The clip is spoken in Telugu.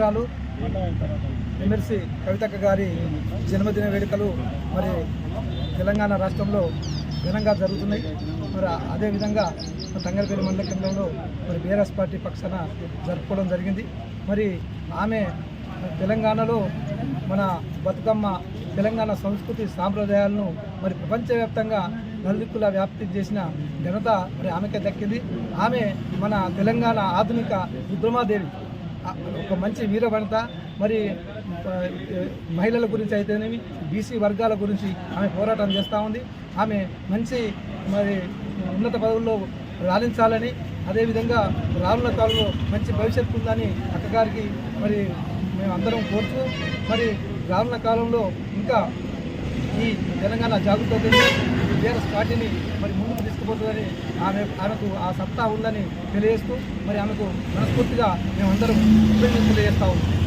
సంవత్సరాలు ఎమ్మెల్సీ కవితక్క గారి జన్మదిన వేడుకలు మరి తెలంగాణ రాష్ట్రంలో ఘనంగా జరుగుతున్నాయి. మరి అదేవిధంగా తంగరపల్లి మండల కేంద్రంలో మరి బీఆర్ఎస్ పార్టీ పక్షాన జరుపుకోవడం జరిగింది. మరి ఆమె తెలంగాణలో మన బతుకమ్మ తెలంగాణ సంస్కృతి సాంప్రదాయాలను మరి ప్రపంచవ్యాప్తంగా నలుదిక్కుల వ్యాప్తి చేసిన ఘనత మరి ఆమెకే దక్కింది. ఆమె మన తెలంగాణ ఆధునిక రుద్రమాదేవి. ఒక మంచి వీరవనిత మరి మహిళల గురించి అయితేనేమి బీసీ వర్గాల గురించి ఆమె పోరాటం చేస్తూ ఉంది. ఆమె మంచి మరి ఉన్నత పదవుల్లో రాణించాలని అదేవిధంగా రానున్న కాలంలో మంచి భవిష్యత్తు ఉందని అక్కగారికి మరి మేము అందరం కోరుతూ మరి రానున్న కాలంలో ఇంకా ఈ తెలంగాణ జాగ్రత్త బీఆర్ఎస్ పార్టీని మరి ముందుకు తీసుకుపోతుందని ఆమె ఆమెకు ఆ సత్తా ఉందని తెలియజేస్తూ మరి ఆమెకు మనస్ఫూర్తిగా మేమందరం అభినందనలు తెలియజేస్తా ఉన్నాం.